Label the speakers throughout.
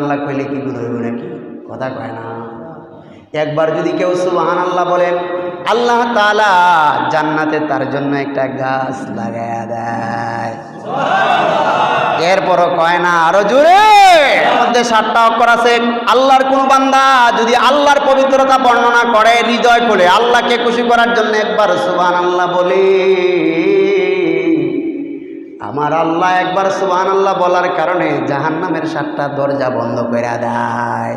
Speaker 1: আল্লাহ কইলে কি বুধ হইব নাকি? কথা কয় না। একবার যদি কেউ সুবাহান আল্লাহ বলেন আল্লাহ তাআলা জান্নাতে তার জন্য একটা গাছ লাগায়া দেয়। এরপরও কয় না আরও জোরে মধ্যে সাতটা অক্ষর আছে। আল্লাহর কোন বান্দা যদি আল্লাহর পবিত্রতা বর্ণনা করে হৃদয় খুলে আল্লাহকে খুশি করার জন্য একবার সুবহান আল্লাহ বলি। আমার আল্লাহ একবার সুবহান আল্লাহ বলার কারণে জাহান্নামের সাতটা দরজা বন্ধ করে দেয়।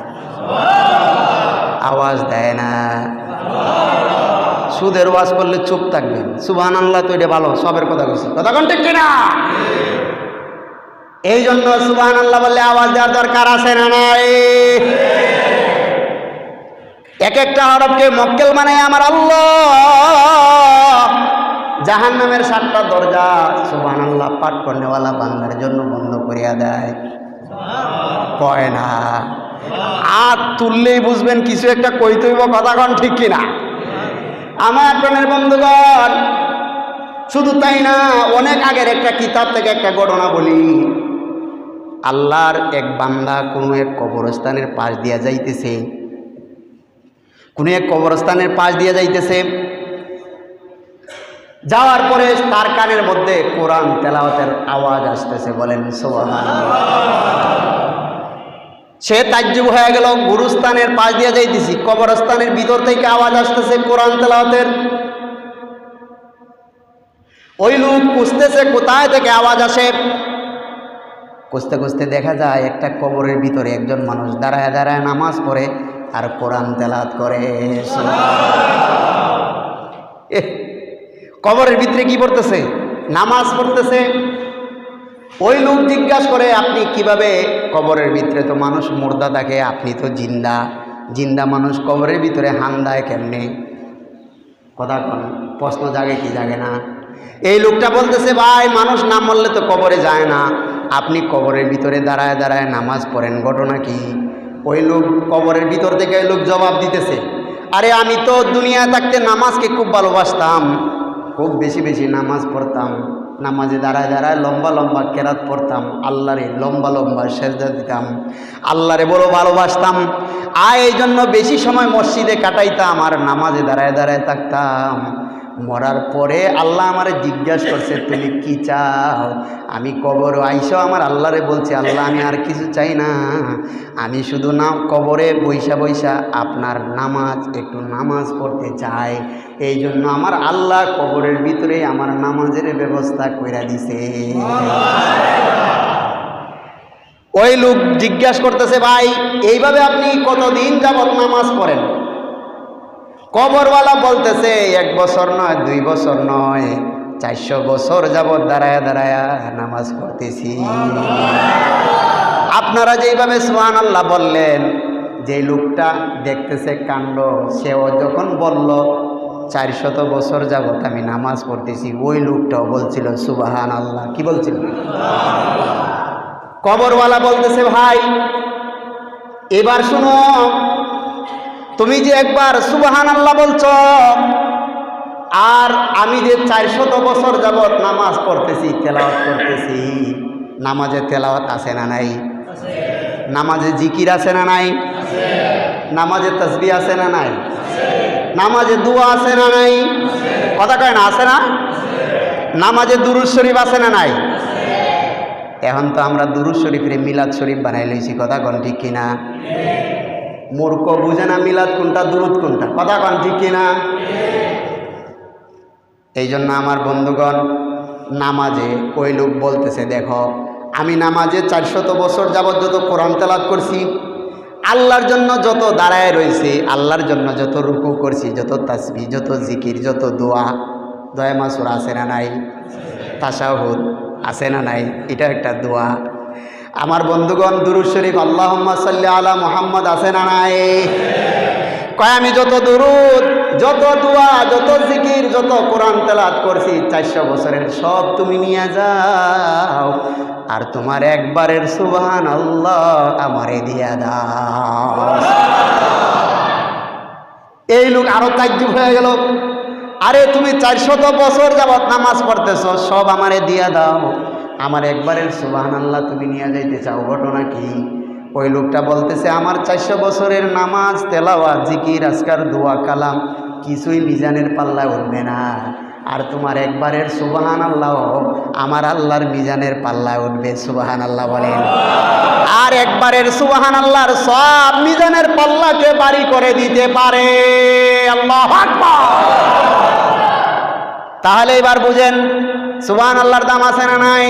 Speaker 1: আওয়াজ দেয় না। সুদের ওয়াজ করলে চুপ থাকবেন সুবহান আল্লাহ তো এটা ভালো, সবের কথা কইছি। কথা কোন ঠিক কিনা? এই জন্য সুবহান আল্লাহ বললে আওয়াজ দেওয়ার দরকার আছে না নাই? এক একটা হরফকে মক্কেল মানে আমার আল্লাহ। জাহান নামের সাতটা দরজা সুবহান আল্লাহ পাঠ করনেওয়ালা বান্দার জন্য বন্ধ করিয়া দেয়। কয় না। আর তুললেই বুঝবেন কিছু একটা কইতে হইব কথা কন ঠিক কিনা। আমার প্রেমের বন্ধুগণ, শুধু তাই না, অনেক আগের একটা কিতাব থেকে একটা ঘটনা বলি। আল্লাহর এক বান্দা কোনো এক কবরস্থানের পাশ দিয়া যাইতেছে। কোনো এক কবরস্থানের পাশ দিয়া যাইতেছে। যাওয়ার পরে তার কানের মধ্যে কোরআন তেলাওয়াতের আওয়াজ আসতেছে, বলেন, সুবহানাল্লাহ। সে তাজ্জুব হয়ে গেল, গুরুস্থানের পাশ দিয়ে যাইতেছি। কবরস্থানের ভিতর থেকে আওয়াজ আসতেছে কোরআন তেলাওয়াতের। ওই লোক খুঁজতেছে, কোথায় থেকে আওয়াজ আসে? খুঁজতে খুঁজতে দেখা যায়, একটা কবরের ভিতরে একজন মানুষ দাঁড়ায় দাঁড়ায় নামাজ পড়ে আর কোরআন তেলাত করে কবরের ভিতরে কি পড়তেছে? নামাজ পড়তেছে। ওই লোক জিজ্ঞাসা করে, আপনি কীভাবে কবরের ভিতরে তো মানুষ মুর্দা থাকে আপনি তো জিন্দা। জিন্দা মানুষ কবরের ভিতরে হান দেয় কেমনে? কথা কন, প্রশ্ন জাগে কি জাগে না। এই লোকটা বলতেছে, ভাই, মানুষ না মরলে তো কবরে যায় না। আপনি কবরের ভিতরে দাঁড়ায় দাঁড়ায় নামাজ পড়েন, ঘটনা কি? ওই লোক কবরের ভিতর থেকে ওই লোক জবাব দিতেছে, আরে, আমি তো দুনিয়ায় থাকতে নামাজকে খুব ভালোবাসতাম। খুব বেশি বেশি নামাজ পড়তাম। নামাজে দাঁড়ায় দাঁড়ায় লম্বা লম্বা কেরাত পড়তাম। আল্লাহরে লম্বা লম্বা সেজদা দিতাম। আল্লাহরে বড় ভালোবাসতাম। আর এই জন্য বেশি সময় মসজিদে কাটাইতাম আর নামাজে দাঁড়ায় দাঁড়ায় থাকতাম। মরার পরে আল্লাহ আমারে জিজ্ঞাসা করছে, তুমি কি চাও? আমি কবর, আইসো আমার আল্লাহরে বলছি, আল্লাহ, আমি আর কিছু চাই না। আমি শুধু না, কবরে বৈশা বৈশা আপনার নামাজ, একটু নামাজ পড়তে চাই। এই জন্য আমার আল্লাহ কবরের ভিতরে আমার নামাজের ব্যবস্থা কইরা দিছে। ওই লোক জিজ্ঞাসা করতেছে, ভাই, এইভাবে আপনি কতদিন যাবৎ নামাজ পড়েন? কবরওয়ালা বলতেছে, এক বছর নয়, দুই বছর নয়, চারশো বছর যাবৎ দাঁড়ায় দাঁড়ায় নামাজ পড়তেছি। আপনারা যেইভাবে সোহান আল্লাহ বললেন, যে লোকটা দেখতেছে কাণ্ড, সেও যখন বলল, চারশত বছর যাবৎ আমি নামাজ পড়তেছি, ওই লোকটাও বলছিল সুবাহান আল্লাহ কি বলছিল? কবরওয়ালা বলতেছে, ভাই, এবার শুনো তুমি যে একবার সুবাহান আল্লাহ বলছ, আর আমি যে চারশত বছর যাবৎ নামাজ পড়তেছি, তেলাওয়াত করতেছি, নামাজে তেলাওয়াত আছে না নাই? নামাজে জিকির আছে না নাই? নামাজে তসবি আছে না নাই? নামাজে দুয়া আছে না নাই? কথা কয় না, আছে না? নামাজে দুরুজ শরীফ আছে না নাই? এখন তো আমরা দুরুজ শরীফের মিলাদ শরীফ বানাই লইছি, কথা কন ঠিক কিনা? মূর্খ বুঝে না মিলাদ কোনটা দূরত কোনটা? কথা কন ঠিক কিনা? এই জন্য আমার বন্ধুগণ, নামাজে ওই লোক বলতেছে, দেখো, আমি নামাজে চারশত বছর যাবৎ যত কোরআন তেলাত করছি, আল্লাহর জন্য যত দাঁড়ায় রয়েছে, আল্লাহর জন্য যত রুকু করছি, যত তাসবি যত জিকির, যত দোয়া, দয়া মাসুর আছে না নাই? তাসাহুদ আছে না নাই? এটা একটা দোয়া। আমার বন্ধুগণ, দুরুদ শরীফ আল্লাহ আলা মোহাম্মদ আছে না নাই? কয়, আমি যত দুরুদ, যত দোয়া, যত জিকির, যত কোরআন তেলাত করছি, চারশো বছরের সব তুমি নিয়ে যাও, আর তোমার একবারের সুবহান আল্লাহ আমারে দিয়া দাও। এই লোক আরও তাজ্জুব হয়ে গেল। আরে, তুমি চারশত বছর যাবৎ নামাজ পড়তেছ, সব আমারে দিয়া দাও। আমার একবারের সুবাহান আল্লাহ তুমি নিয়ে যাইতে চাও, ঘটনা কি? ওই লোকটা বলতেছে, আমার চারশো বছরের নামাজ তেলাওয়া জিকির, আজকার, দোয়া, কালাম কিছুই মিজানের পাল্লায় উঠবে না। আর তোমার একবারের সুবাহান আল্লাহ আমার আল্লাহর মিজানের পাল্লায় উঠবে। সুবাহান আল্লাহ বলেন। আর একবারের সুবাহান আল্লাহর সব মিজানের পাল্লাকে বাড়ি করে দিতে পারে। আল্লাহ তাহলে এবার বুঝেন সুবাহান আল্লাহর দাম আছে না নাই?